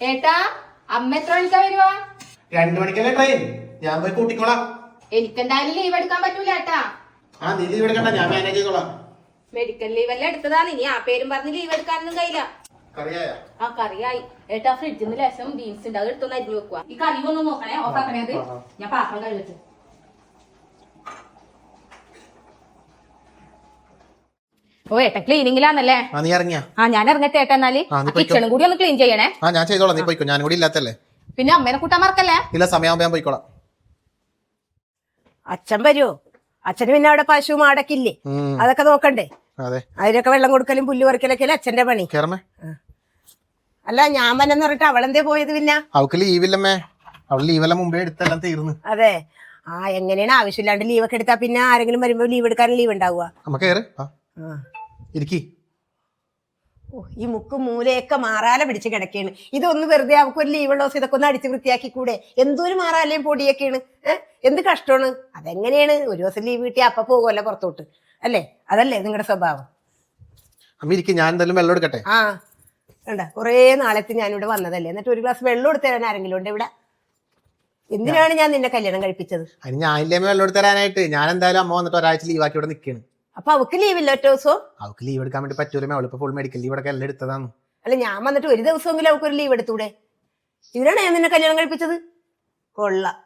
ഏട്ടാ അമ്മ എത്ര മണിക്കാ വരുവാ? രണ്ടു മണിക്കല്ലേ ട്രെയിൻ ഞാൻ പോയി കൂട്ടിക്കോളാം. എനിക്കെന്തായാലും ലീവ് എടുക്കാൻ പറ്റൂല ഏട്ടാ. ആ നീ ലീവ് എടുക്കണ്ട ഞാൻ മാനേജ് ചെയ്തോളാം മെഡിക്കൽ ലീവ് എല്ലാം എടുത്തതാണ് ഇനി ആ പേരും പറഞ്ഞ് ലീവ് എടുക്കാനൊന്നും കഴിയില്ല. കറിയായ? ആ കറിയായി. ഏട്ടാ ഫ്രിഡ്ജിൽ നിന്ന് ലേശം ബീൻസ് ഉണ്ട് അത് എടുത്തൊന്ന് അരിഞ്ഞു വെക്കുക ഈ കറി ഒന്ന് നോക്കണേ ഓഫാക്കണേ അത്? ആ, ആ. ഞാൻ പാത്രം കഴിവച്ചു ഓ ഏട്ടൻ ക്ലീനിങ്ങിലാന്നല്ലേ ആ നീ ഇറങ്ങിയാ. ആ ഞാൻ ഇറങ്ങട്ടെ ഏട്ടാ എന്നാൽ. ആ, നീ പോയിക്കോ. കിച്ചണും കൂടി ഒന്ന് ക്ലീൻ ചെയ്യണേ. ആ ഞാൻ ചെയ്തോളാം നീ പോയിക്കോ. ഞാൻ കൂടി ഇല്ലാത്തല്ലേ? പിന്നെ അമ്മേനെ കൂട്ടാൻ മറക്കല്ലേ ഇല്ല സമയമാകുമ്പോ ഞാൻ പോയിക്കോളാം. അച്ഛൻ വരുമോ അച്ഛന് പിന്നെ അവിടെ പശു മാടക്കില്ലേ? ഉം, അതൊക്കെ നോക്കണ്ടേ? അതെ. അതിനൊക്കെ വെള്ളം കൊടുക്കലും പുല്ല് പറിക്കലൊക്കെ അല്ലേ അച്ഛന്റെ പണി? കേറമേ അല്ല ഞാൻ വന്നെന്ന് പറഞ്ഞിട്ട് അവളെന്തേ പോയത് പിന്നെ? അവക്ക് ലീവില്ലമ്മേ. അവൾ ലീവെല്ലാം മുമ്പേ എടുത്തെല്ലാം തീർന്ന്. അതെ. ആ എങ്ങനെയാണ്? ആവശ്യമില്ലാണ്ട് ലീവൊക്കെ എടുത്താ പിന്നെ ആരെങ്കിലും വരുമ്പോ ലീവ് എടുക്കാൻ ലീവ് ഉണ്ടാവുക. നമ്മ കേറ്. ആ ആ. ഇരിക്കി. ഓ, ഈ മുക്ക് മൂലയൊക്കെ മാറാല പിടിച്ച് കിടക്കാണ് ഇതൊന്ന് വെറുതെ അവർക്ക് ഒരു ലീവ് ഉള്ള ദിവസം ഇതൊക്കെ ഒന്ന് അടിച്ച് വൃത്തിയാക്കി കൂടെ. എന്തോരം മാറാലയും പൊടിയൊക്കെയാണ്. ഏഹ് എന്ത് കഷ്ടമാണ്? അതെങ്ങനെയാണ്? ഒരു ദിവസം ലീവ് കിട്ടിയ അപ്പൊ പോകുമല്ലോ പുറത്തോട്ട്. അല്ലേ? അതല്ലേ നിങ്ങളുടെ സ്വഭാവം. അമ്മ ഞാൻ എന്തായാലും വെള്ളം എടുക്കട്ടെ? ആ കണ്ട? കുറേ നാളത്തെ ഞാനിവിടെ വന്നതല്ലേ. എന്നിട്ട് ഒരു ഗ്ലാസ് വെള്ളം എടുത്തു തരാൻ ആരെങ്കിലും ഉണ്ട് ഇവിടെ? എന്തിനാണ് ഞാൻ നിന്നെ കല്യാണം കഴിപ്പിച്ചത്? അതിന് ഞാനില്ലേ വെള്ളം എടുത്തു തരാനായിട്ട്. ഞാൻ എന്തായാലും അമ്മ വന്നിട്ട് ഒരാഴ്ച ലീവാക്കി ഇവിടെ നിൽക്കുകയാണ് അപ്പൊ അവക്ക് ലീവില്ല ഒറ്റ ദിവസവും? അവൾക്ക് ലീവ് എടുക്കാൻ വേണ്ടി പറ്റൂലേ അവളിപ്പോ ഫുൾ മെഡിക്കൽ ലീവ് ഒക്കെ എല്ലാം എടുത്തതാണ്. അല്ല ഞാൻ വന്നിട്ട് ഒരു ദിവസമെങ്കിലും അവൾക്ക് ഒരു ലീവ് എടുത്തൂടെ? ഇതിനാണ് ഞാൻ നിന്നെ കല്യാണം കഴിപ്പിച്ചത്? കൊള്ള.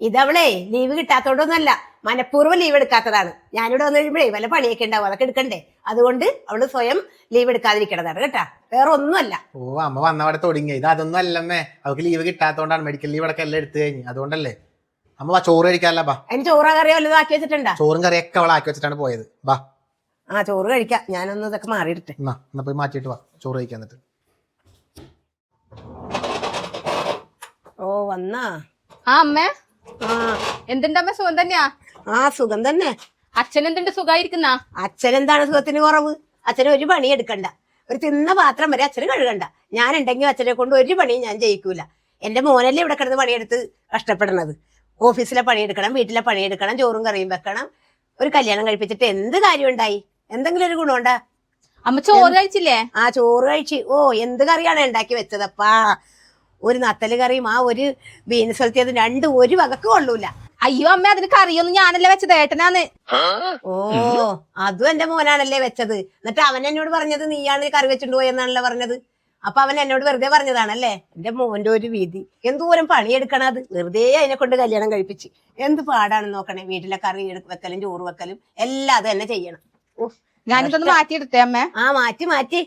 ഇതവളെ ലീവ് കിട്ടാത്തോണ്ടൊന്നല്ല മനഃപൂർവം ലീവ് എടുക്കാത്തതാണ്. ഞാനിവിടെ വന്നു കഴിയുമ്പോഴേ വല്ല പണിയൊക്കെ ഉണ്ടാവും അതൊക്കെ എടുക്കണ്ടേ? അതുകൊണ്ട് അവൾ സ്വയം ലീവ് എടുക്കാതിരിക്കണതാണ് കേട്ടാ? വേറെ ഒന്നുമല്ല. ഓ അമ്മ വന്നവടെ തുടങ്ങി. ഇത് അതൊന്നും അല്ലമ്മേ അവൾക്ക് ലീവ് കിട്ടാത്തോണ്ടാണ് മെഡിക്കൽ ലീവ് ഒക്കെ എല്ലാം എടുത്തു കഴിഞ്ഞു. അതുകൊണ്ടല്ലേ? അമ്മ വാ ചോറ് കഴിക്കാല്ല ബാ. അതിന് ചോറാ കറി വല്ലതും ആക്കി വെച്ചിട്ടുണ്ടാ? ചോറും കറിയൊക്കെ അവൾ ആക്കി വെച്ചിട്ടാണ് പോയത്. ബാ. ആ ചോറ് കഴിക്കാം. ഞാനൊന്ന് ഇതൊക്കെ മാറിയിട്ടെ എന്നാ എന്നാ പോയി മാറ്റിയിട്ട് വാ. ചോറ് കഴിക്കാൻ എന്നിട്ട്. ഓ വന്നാ. ആ അമ്മേ. ആ. എന്തുണ്ട് അമ്മ സുഖം തന്നെയാ? ആ സുഖം തന്നെ. അച്ഛൻ എന്തുണ്ട്? സുഖായിരിക്കുന്ന? അച്ഛൻ എന്താണ് സുഖത്തിന് കുറവ്? അച്ഛന് ഒരു പണി എടുക്കണ്ട. ഒരു തിന്ന പാത്രം വരെ അച്ഛന് കഴുകണ്ട. ഞാൻ ഉണ്ടെങ്കിൽ അച്ഛനെ കൊണ്ട് ഒരു പണിയും ഞാൻ ചെയ്യിക്കൂല. എന്റെ മോനല്ലേ ഇവിടെ കിടന്ന് പണിയെടുത്ത് കഷ്ടപ്പെടുന്നത് ഓഫീസിലെ പണിയെടുക്കണം വീട്ടിലെ പണിയെടുക്കണം ചോറും കറിയും വെക്കണം. ഒരു കല്യാണം കഴിപ്പിച്ചിട്ട് എന്ത് കാര്യം ഉണ്ടായി എന്തെങ്കിലും ഒരു ഗുണമുണ്ടാ? അമ്മ ചോറ് കഴിച്ചില്ലേ? ആ ചോറ് കഴിച്ചു. ഓ എന്ത് കറിയാണ് ഉണ്ടാക്കി വെച്ചതപ്പാ? ഒരു നത്തൽ കറിയും ആ ഒരു ബീൻസ് വലത്തിയത് രണ്ട് ഒരു വകക്ക് കൊള്ളൂല. അയ്യോ അമ്മ അതിന് കറിയൊന്നും ഞാനല്ലേ വെച്ചത് ഏട്ടനാന്ന്. ഓ അതും എന്റെ മോനാണല്ലേ വെച്ചത്. എന്നിട്ട് അവൻ എന്നോട് പറഞ്ഞത് നീയാണ് കറി വെച്ചിട്ട് പോയെന്നാണല്ലോ പറഞ്ഞത്. അപ്പൊ അവൻ എന്നോട് വെറുതെ പറഞ്ഞതാണല്ലേ? എന്റെ മോന്റെ ഒരു വീതി എന്തോരം പണിയെടുക്കണത് വെറുതെ അതിനെ കൊണ്ട് കല്യാണം കഴിപ്പിച്ച്. എന്ത് പാടാണെന്ന് നോക്കണേ? വീട്ടിലെ കറി വെക്കലും ചോറ് വെക്കലും എല്ലാം അത് തന്നെ ചെയ്യണം. ഓ ഞാനിതൊന്ന് മാറ്റിയെടുത്തേ അമ്മേ. ആ മാറ്റി മാറ്റി.